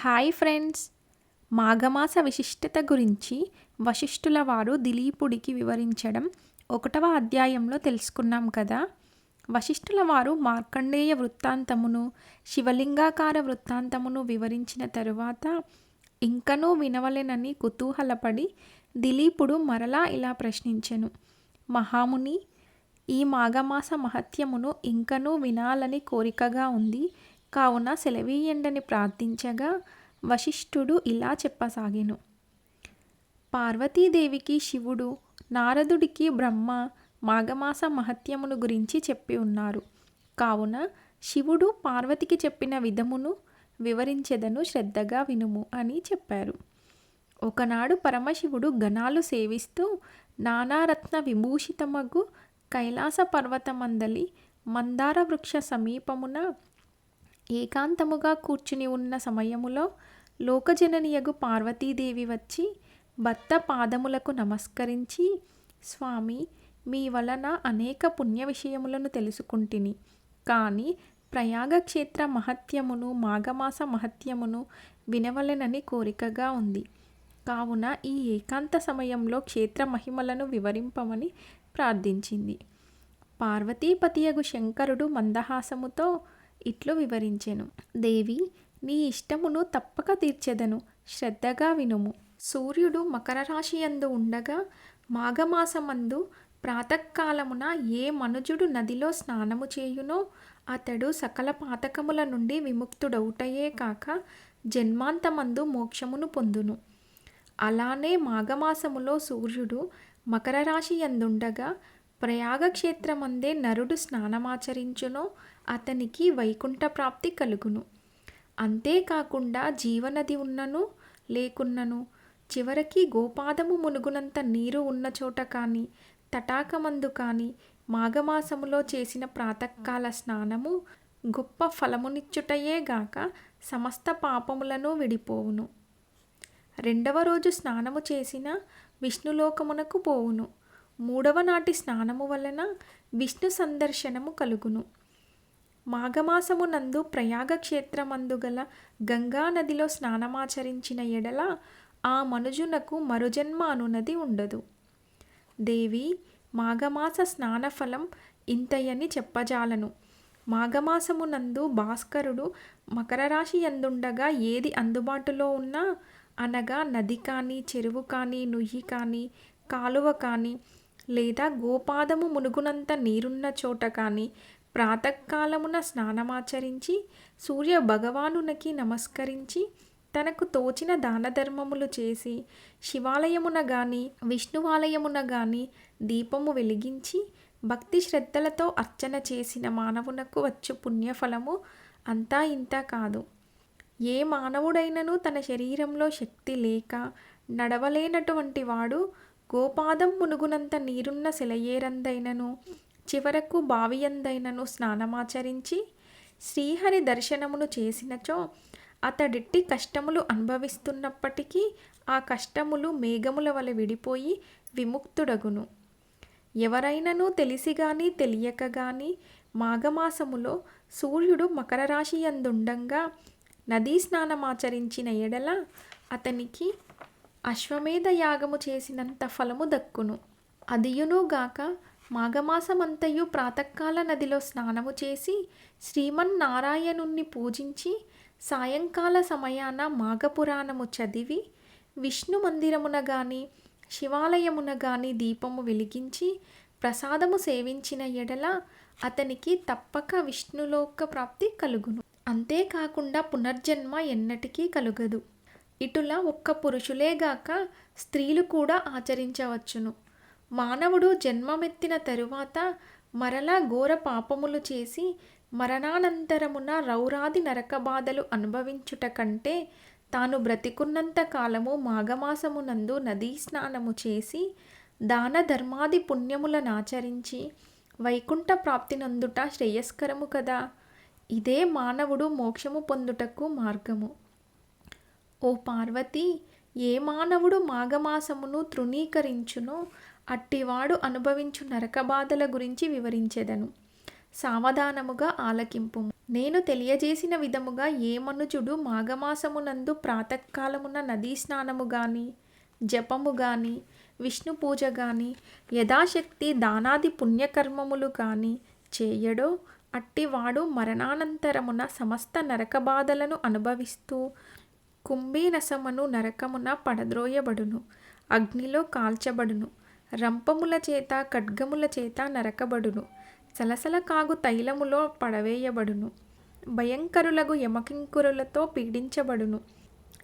Hi friends. మాఘమాస విశిష్టత గురించి వశిష్ఠుల వారు దిలీపుడికి వివరించడం ఒకటవ అధ్యాయంలో తెలుసుకున్నాం కదా. వశిష్ఠుల వారు మార్కండేయ వృత్తాంతమును శివలింగాకార వృత్తాంతమును వివరించిన తరువాత ఇంకనూ వినవలెనని కుతూహలపడి దిలీపుడు మరలా ఇలా ప్రశ్నించెను. మహాముని ఈ మాఘమాస మహత్యమును ఇంకనూ వినాలని కోరికగా ఉంది. కావున సెలవీయండని ప్రార్థించగా వశిష్ఠుడు ఇలా చెప్పసాగాను. పార్వతీదేవికి శివుడు నారదుడికి బ్రహ్మ మాఘమాస మహత్యమును గురించి చెప్పి ఉన్నారు. కావున శివుడు పార్వతికి చెప్పిన విధమును వివరించెదను శ్రద్ధగా వినుము అని చెప్పారు. ఒకనాడు పరమశివుడు గణాలు సేవిస్తూ నానారత్న విభూషితమగు కైలాస పర్వతమందలి మందార వృక్ష సమీపమున ఏకాంతముగా కూర్చుని ఉన్న సమయములో లోకజననియగు పార్వతీదేవి వచ్చి భర్త పాదములకు నమస్కరించి స్వామి మీ వలన అనేక పుణ్య విషయములను తెలుసుకుంటిని. కానీ ప్రయాగక్షేత్ర మహత్యమును మాఘమాస మహత్యమును వినవలెనని కోరికగా ఉంది. కావున ఈ ఏకాంత సమయంలో క్షేత్ర మహిమలను వివరింపమని ప్రార్థించింది. పార్వతీపతియగు శంకరుడు మందహాసముతో ఇట్లు వివరించెను. దేవి నీ ఇష్టమును తప్పక తీర్చెదను శ్రద్ధగా వినుము. సూర్యుడు మకర రాశియందు ఉండగా మాఘమాసమందు ప్రాతకాలమున ఏ మనుజుడు నదిలో స్నానము చేయునో అతడు సకల పాతకముల నుండి విముక్తుడవుటయే కాక జన్మాంతమందు మోక్షమును పొందును. అలానే మాఘమాసములో సూర్యుడు మకర రాశి ఎందుండగా ప్రయాగక్షేత్రమందే నరుడు స్నానమాచరించునో అతనికి వైకుంఠ ప్రాప్తి కలుగును. అంతేకాకుండా జీవనది ఉన్నను లేకున్నను చివరికి గోపాదము మునుగునంత నీరు ఉన్న చోట కానీ తటాకమందు కానీ మాఘమాసములో చేసిన ప్రాతకాల స్నానము గొప్ప ఫలమునిచ్చుటయే గాక సమస్త పాపములను విడిపోవును. రెండవ రోజు స్నానము చేసిన విష్ణులోకమునకు పోవును. మూడవ నాటి స్నానము వలన విష్ణు సందర్శనము కలుగును. మాఘమాసమునందు ప్రయాగ క్షేత్రమందు గల గంగా నదిలో స్నానమాచరించిన ఎడల ఆ మనుజునకు మరుజన్మ అనునది ఉండదు. దేవి మాఘమాస స్నానఫలం ఇంతయని చెప్పజాలను. మాఘమాసమునందు భాస్కరుడు మకర రాశి ఎందుండగా ఏది అందుబాటులో ఉన్నా అనగా నది కానీ చెరువు కానీ నుయ్యి కానీ కాలువ కానీ లేదా గోపాదము మునుగునంత నీరున్న చోట కానీ ప్రాతకాలమున స్నానమాచరించి సూర్య భగవానునికి నమస్కరించి తనకు తోచిన దాన ధర్మములు చేసి శివాలయమున గాని విష్ణువాలయమున గాని దీపము వెలిగించి భక్తి శ్రద్ధలతో అర్చన చేసిన మానవునకు వచ్చు పుణ్యఫలము అంతా ఇంత కాదు. ఏ మానవుడైనను తన శరీరంలో శక్తి లేక నడవలేనటువంటి వాడు గోపాదం మునుగునంత నీరున్న శిలయేరందైనను చివరకు బావియందైనను స్నానమాచరించి శ్రీహరి దర్శనమును చేసినచో అతడిట్టి కష్టములు అనుభవిస్తున్నప్పటికీ ఆ కష్టములు మేఘముల వలె విడిపోయి విముక్తుడగును. ఎవరైనను తెలిసి గాని తెలియక గాని మాఘమాసములో సూర్యుడు మకర రాశి అందుండంగా నదీ స్నానమాచరించిన ఎడల అతనికి అశ్వమేధ యాగము చేసినంత ఫలము దక్కును. అదియునుగాక మాఘమాసమంతయు ప్రాతకాల నదిలో స్నానము చేసి శ్రీమన్నారాయణుణ్ణి పూజించి సాయంకాల సమయాన మాఘపురాణము చదివి విష్ణు మందిరమున గాని శివాలయమున గాని దీపము వెలిగించి ప్రసాదము సేవించిన ఎడల అతనికి తప్పక విష్ణులోక ప్రాప్తి కలుగును. అంతేకాకుండా పునర్జన్మ ఎన్నటికీ కలుగదు. ఇటులా ఒక్క పురుషులేగాక స్త్రీలు కూడా ఆచరించవచ్చును. మానవుడు జన్మమెత్తిన తరువాత మరలా ఘోర పాపములు చేసి మరణానంతరమున రౌరాది నరక బాధలు అనుభవించుట కంటే తాను బ్రతికున్నంత కాలము మాఘమాసమునందు నదీ స్నానము చేసి దాన ధర్మాది పుణ్యములనాచరించి వైకుంఠ ప్రాప్తి నందుట శ్రేయస్కరము కదా. ఇదే మానవుడు మోక్షము పొందుటకు మార్గము. ఓ పార్వతి ఏ మానవుడు మాఘమాసమును తృణీకరించునో అట్టివాడు అనుభవించు నరకబాధల గురించి వివరించెదను. సావధానముగా ఆలకింపు. నేను తెలియజేసిన విధముగా ఏ మనుజుడు మాఘమాసమునందు ప్రాతకాలమున నదీ స్నానము గాని జపము గాని విష్ణు పూజ గాని యథాశక్తి దానాది పుణ్యకర్మములు గాని చేయడో అట్టివాడు మరణానంతరమున సమస్త నరకబాధలను అనుభవిస్తూ కుంభీరసమును నరకమున పడద్రోయబడును. అగ్నిలో కాల్చబడును. రంపముల చేత ఖడ్గముల చేత నరకబడును. సలసల కాగు తైలములో పడవేయబడును. భయంకరులగు యమకింకురులతో పీడించబడును.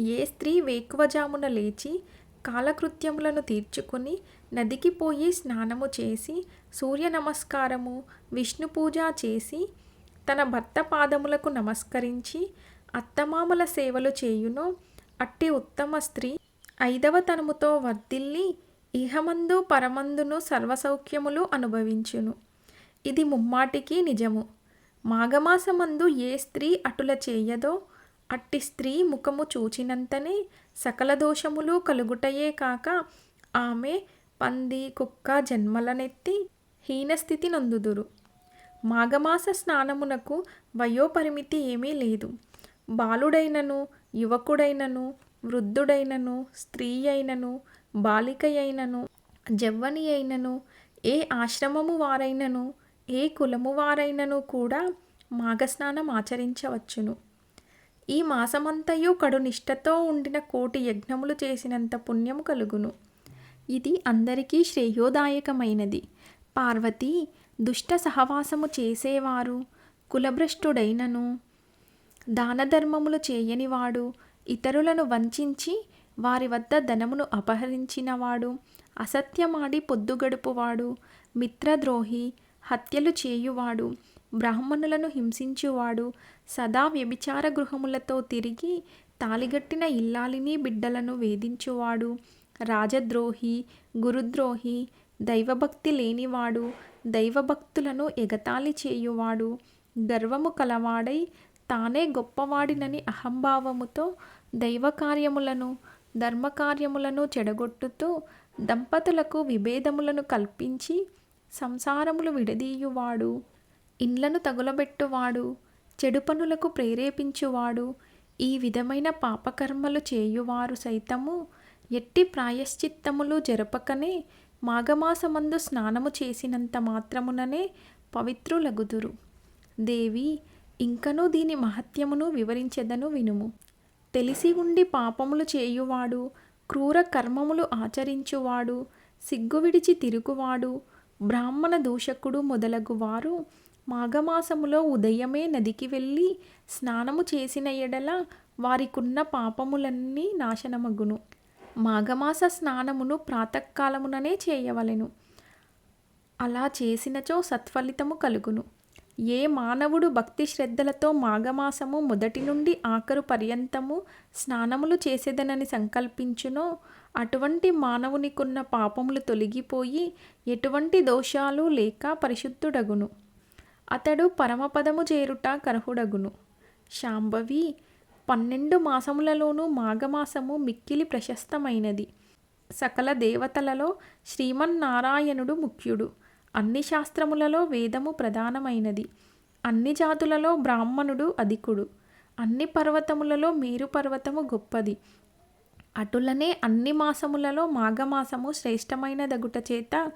ఏ స్త్రీ వేకువజామున లేచి కాలకృత్యములను తీర్చుకుని నదికి పోయి స్నానము చేసి సూర్య నమస్కారము విష్ణు పూజ చేసి తన భర్త పాదములకు నమస్కరించి అత్తమామల సేవలు చేయునో. అట్టి ఉత్తమ స్త్రీ ఐదవ తనముతో వర్ధిల్లి ఇహమందు పరమందును సర్వసౌఖ్యములు అనుభవించును. ఇది ముమ్మాటికి నిజము. మాఘమాసమందు ఏ స్త్రీ అటుల చేయదో అట్టి స్త్రీ ముఖము చూచినంతనే సకల దోషములు కలుగుటయే కాక ఆమె పంది కుక్క జన్మలనెత్తి హీనస్థితి నొందుదురు. మాఘమాస స్నానమునకు వయోపరిమితి ఏమీ లేదు. బాలుడైనను యువకుడైనను వృద్ధుడైనను స్త్రీ అయినను బాలికయైనను జవ్వని అయినను ఏ ఆశ్రమము వారైనను ఏ కులము వారైనను కూడా మాఘస్నానం ఆచరించవచ్చును. ఈ మాసమంతయు కడు నిష్టతో ఉండిన కోటి యజ్ఞములు చేసినంత పుణ్యము కలుగును. ఇది అందరికీ శ్రేయోదాయకమైనది. పార్వతి దుష్ట సహవాసము చేసేవారు కులభ్రష్టుడైనను దానధర్మములు చేయనివాడు ఇతరులను వంచించి వారి వద్ద ధనమును అపహరించినవాడు అసత్యమాడి పొద్దుగడుపువాడు మిత్రద్రోహి హత్యలు చేయువాడు బ్రాహ్మణులను హింసించువాడు సదా వ్యభిచార గృహములతో తిరిగి తాలిగట్టిన ఇల్లాలిని బిడ్డలను వేధించువాడు రాజద్రోహి గురుద్రోహి దైవభక్తి లేనివాడు దైవభక్తులను ఎగతాళి చేయువాడు గర్వము కలవాడై తానే గొప్పవాడినని అహంభావముతో దైవకార్యములను ధర్మకార్యములను చెడగొట్టుతూ దంపతులకు విభేదములను కల్పించి సంసారములు విడదీయువాడు ఇండ్లను తగులబెట్టువాడు చెడు పనులకు ప్రేరేపించువాడు ఈ విధమైన పాపకర్మలు చేయువారు సైతము ఎట్టి ప్రాయశ్చిత్తములు జరపకనే మాఘమాసమందు స్నానము చేసినంత మాత్రముననే పవిత్రులగుదురు. దేవి ఇంకనూ దీని మహత్యమును వివరించెదను వినుము. తెలిసి ఉండి పాపములు చేయువాడు క్రూర కర్మములు ఆచరించువాడు సిగ్గు విడిచి తిరుగువాడు బ్రాహ్మణ దూషకుడు మొదలగు వారు మాఘమాసములో ఉదయమే నదికి వెళ్ళి స్నానము చేసిన ఎడల వారికున్న పాపములన్నీ నాశనమగును. మాఘమాస స్నానమును ప్రాతకాలముననే చేయవలెను. అలా చేసినచో సత్ఫలితము కలుగును. ఏ మానవుడు భక్తి శ్రద్ధలతో మాఘమాసము మొదటి నుండి ఆఖరు పర్యంతము స్నానములు చేసేదనని సంకల్పించునో అటువంటి మానవునికున్న పాపములు తొలగిపోయి ఎటువంటి దోషాలు లేక పరిశుద్ధుడగును. అతడు పరమపదము చేరుట కర్హుడగును. శాంభవి పన్నెండు మాసములలోనూ మాఘమాసము మిక్కిలి ప్రశస్తమైనది. సకల దేవతలలో శ్రీమన్నారాయణుడు ముఖ్యుడు. అన్ని శాస్త్రములలో వేదము ప్రధానమైనది. అన్ని జాతులలో బ్రాహ్మణుడు అధికుడు. అన్ని పర్వతములలో మేరు పర్వతము గొప్పది. అటులనే అన్ని మాసములలో మాఘమాసము శ్రేష్టమైనదగుట చేత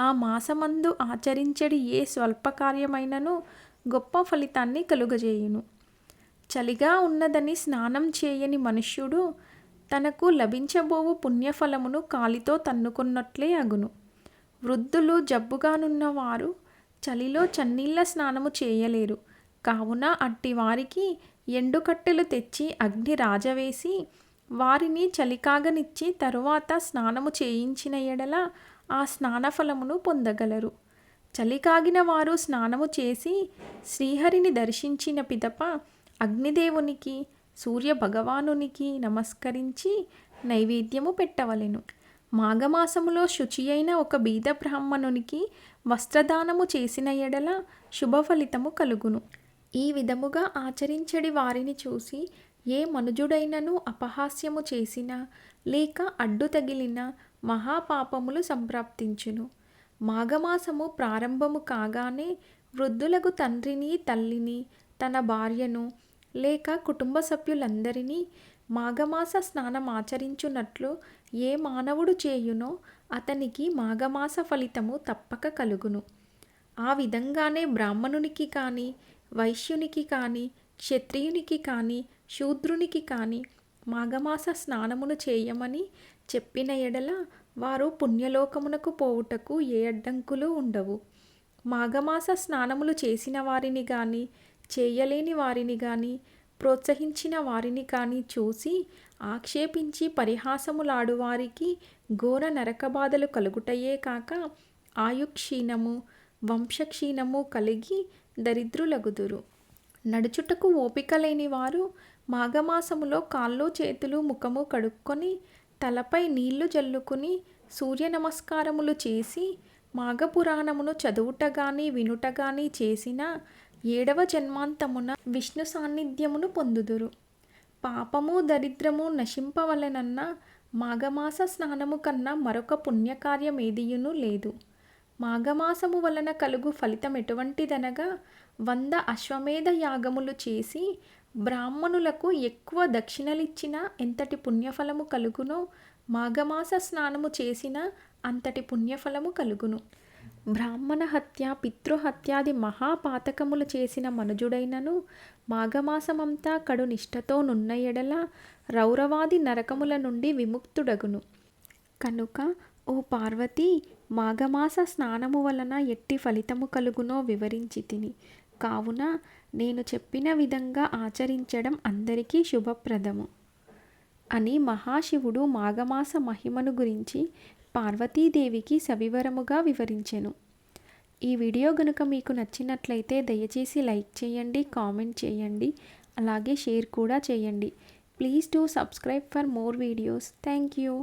ఆ మాసమందు ఆచరించడి ఏ స్వల్పకార్యమైనను గొప్ప ఫలితాన్ని కలుగజేయును. చలిగా ఉన్నదని స్నానం చేయని మనుష్యుడు తనకు లభించబోవు పుణ్యఫలమును కాలితో తన్నుకున్నట్లే అగును. వృద్ధులు జబ్బుగానున్న వారు చలిలో చన్నీళ్ళ స్నానము చేయలేరు. కావున అట్టి వారికి ఎండుకట్టెలు తెచ్చి అగ్ని రాజవేసి వారిని చలికాగనిచ్చి తరువాత స్నానము చేయించిన ఎడల ఆ స్నానఫలమును పొందగలరు. చలికాగిన వారు స్నానము చేసి శ్రీహరిని దర్శించిన పిదప అగ్నిదేవునికి సూర్య భగవానునికి నమస్కరించి నైవేద్యము పెట్టవలెను. మాఘమాసములో శుచి అయిన ఒక బీద బ్రాహ్మణునికి వస్త్రదానము చేసిన ఎడల శుభఫలితము కలుగును. ఈ విధముగా ఆచరించడి వారిని చూసి ఏ మనుజుడైనను అపహాస్యము చేసిన లేక అడ్డు తగిలిన మహాపాపములు సంప్రాప్తించును. మాఘమాసము ప్రారంభము కాగానే వృద్ధులకు తండ్రిని తల్లిని తన భార్యను లేక కుటుంబ సభ్యులందరినీ మాఘమాస స్నానం ఆచరించున్నట్లు ఏ మానవుడు చేయునో అతనికి మాఘమాస ఫలితము తప్పక కలుగును. ఆ విధంగానే బ్రాహ్మణునికి కానీ వైశ్యునికి కానీ క్షత్రియునికి కానీ శూద్రునికి కానీ మాఘమాస స్నానమును చేయమని చెప్పిన ఎడల వారు పుణ్యలోకమునకు పోవుటకు ఏ అడ్డంకులు ఉండవు. మాఘమాస స్నానములు చేసిన వారిని కానీ చేయలేని వారిని కానీ ప్రోత్సహించిన వారిని కానీ చూసి ఆక్షేపించి పరిహాసములాడువారికి ఘోర నరకబాధలు కలుగుటయే కాక ఆయుక్షీణము వంశక్షీణము కలిగి దరిద్రులగుదురు. నడుచుటకు ఓపిక లేని వారు మాఘమాసములో కాళ్ళు చేతులు ముఖము కడుక్కొని తలపై నీళ్ళు జల్లుకుని సూర్య నమస్కారములు చేసి మాఘపురాణమును చదువుట గాని వినుట గాని చేసిన ఏడవ జన్మాంతమున విష్ణు సాన్నిధ్యమును పొందుదురు. పాపము దరిద్రము నశింపవలెనన్న మాఘమాస స్నానము కన్నా మరొక పుణ్యకార్యమేదియును లేదు. మాఘమాసము వలన కలుగు ఫలితం ఎటువంటిదనగా వంద అశ్వమేధ యాగములు చేసి బ్రాహ్మణులకు ఎక్కువ దక్షిణలిచ్చిన ఎంతటి పుణ్యఫలము కలుగునో మాఘమాస స్నానము చేసిన అంతటి పుణ్యఫలము కలుగును. బ్రాహ్మణ హత్య పితృహత్యాది మహాపాతకములు చేసిన మనుజుడైనను మాఘమాసమంతా కడు నిష్ఠతో నున్న ఎడల రౌరవాది నరకముల నుండి విముక్తుడగును. కనుక ఓ పార్వతి మాఘమాస స్నానము వలన ఎట్టి ఫలితము కలుగునో వివరించి తిని కావున నేను చెప్పిన విధంగా ఆచరించడం అందరికీ శుభప్రదము. అని మహాశివుడు మాఘమాస మహిమను గురించి పార్వతీదేవికి సవివరముగా వివరించెను. ఈ వీడియో గనుక మీకు నచ్చినట్లయితే దయచేసి లైక్ చేయండి కామెంట్ చేయండి అలాగే షేర్ కూడా చేయండి. Please do subscribe for more videos. Thank you.